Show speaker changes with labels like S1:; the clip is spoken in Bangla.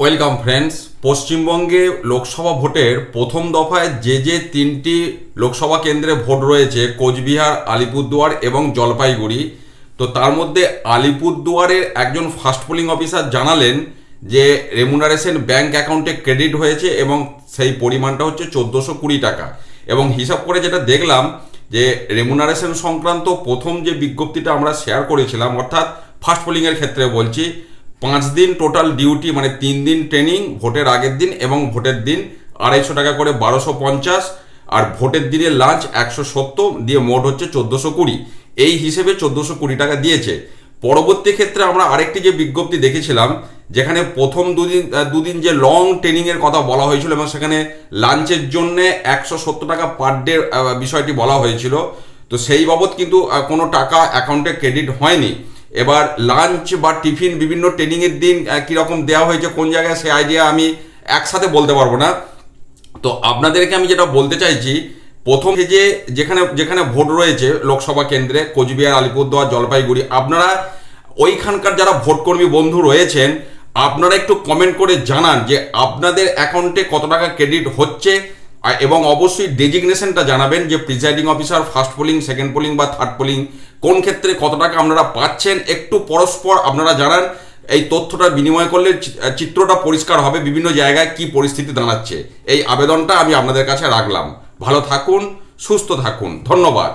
S1: ওয়েলকাম ফ্রেন্ডস, পশ্চিমবঙ্গে লোকসভা ভোটের প্রথম দফায় যে যে তিনটি লোকসভা কেন্দ্রে ভোট রয়েছে, কোচবিহার, আলিপুরদুয়ার এবং জলপাইগুড়ি, তো তার মধ্যে আলিপুরদুয়ারের একজন ফাস্ট পোলিং অফিসার জানালেন যে রেমুনারেশন ব্যাংক অ্যাকাউন্টে ক্রেডিট হয়েছে এবং সেই পরিমাণটা হচ্ছে চোদ্দোশো কুড়ি টাকা। এবং হিসাব করে যেটা দেখলাম যে রেমুনারেশন সংক্রান্ত প্রথম যে বিজ্ঞপ্তিটা আমরা শেয়ার করেছিলাম, অর্থাৎ ফাস্ট পোলিংয়ের ক্ষেত্রে বলছি পাঁচ দিন টোটাল ডিউটি মানে তিন দিন ট্রেনিং ভোটের আগের দিন এবং ভোটের দিন আড়াইশো টাকা করে বারোশো পঞ্চাশ, আর ভোটের দিনে লাঞ্চ একশো সত্তর, দিয়ে মোট হচ্ছে চোদ্দোশো কুড়ি। এই হিসেবে চোদ্দোশো কুড়ি টাকা দিয়েছে। পরবর্তী ক্ষেত্রে আমরা আরেকটি যে বিজ্ঞপ্তি দেখেছিলাম, যেখানে প্রথম দুদিন দুদিন যে লং ট্রেনিংয়ের কথা বলা হয়েছিল এবং সেখানে লাঞ্চের জন্য একশো সত্তর টাকা পার ডে বিষয়টি বলা হয়েছিল। তো সেই বাবদ কিন্তু কোনো টাকা অ্যাকাউন্টে ক্রেডিট হয়নি। এবার লাঞ্চ বা টিফিন বিভিন্ন ট্রেনিংয়ের দিন কীরকম দেওয়া হয়েছে, কোন জায়গায় সেই আইডিয়া আমি একসাথে বলতে পারব না। তো আপনাদেরকে আমি যেটা বলতে চাইছি, প্রথম যে যেখানে যেখানে ভোট রয়েছে লোকসভা কেন্দ্রে, কোচবিহার, আলিপুরদুয়ার, জলপাইগুড়ি, আপনারা ওইখানকার যারা ভোটকর্মী বন্ধু রয়েছেন, আপনারা একটু কমেন্ট করে জানান যে আপনাদের অ্যাকাউন্টে কত টাকা ক্রেডিট হচ্ছে এবং অবশ্যই ডেজিগনেশনটা জানাবেন যে presiding officer first polling second polling বা থার্ড পোলিং কোন ক্ষেত্রে কত টাকা আপনারা পাচ্ছেন, একটু পরস্পর আপনারা জানান। এই তথ্যটা বিনিময় করলে চিত্রটা পরিষ্কার হবে, বিভিন্ন জায়গায় কি পরিস্থিতি দাঁড়াচ্ছে। এই আবেদনটা আমি আপনাদের কাছে রাখলাম। ভালো থাকুন, সুস্থ থাকুন। ধন্যবাদ।